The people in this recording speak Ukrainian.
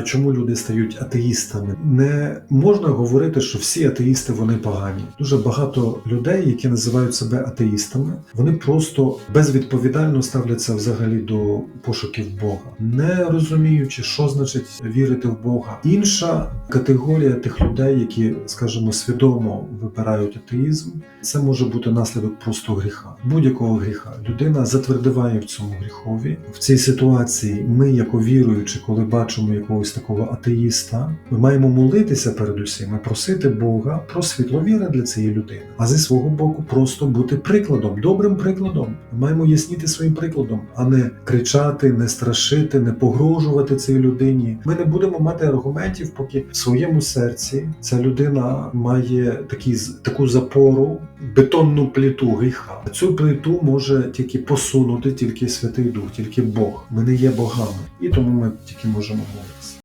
Чому люди стають атеїстами? Не можна говорити, що всі атеїсти вони погані. Дуже багато людей, які називають себе атеїстами, вони просто безвідповідально ставляться взагалі до пошуків Бога, не розуміючи, що значить вірити в Бога. Інша категорія тих людей, які, скажімо, свідомо вибирають атеїзм, це може бути наслідок просто гріха, будь-якого гріха. Людина затвердиває в цьому гріхові. В цій ситуації ми, як віруючи, коли бачимо якогось такого атеїста, ми маємо молитися передусім і просити Бога про світло віри для цієї людини. А зі свого боку, просто бути прикладом, добрим прикладом. Ми маємо ясніти своїм прикладом, а не кричати, не страшити, не погрожувати цій людині. Ми не будемо мати аргументів, поки в своєму серці ця людина має такі, таку запору, бетонну пліту гріха. Цю плиту може тільки посунути тільки Святий Дух, тільки Бог. Ми не є богами, і тому ми тільки можемо молитися.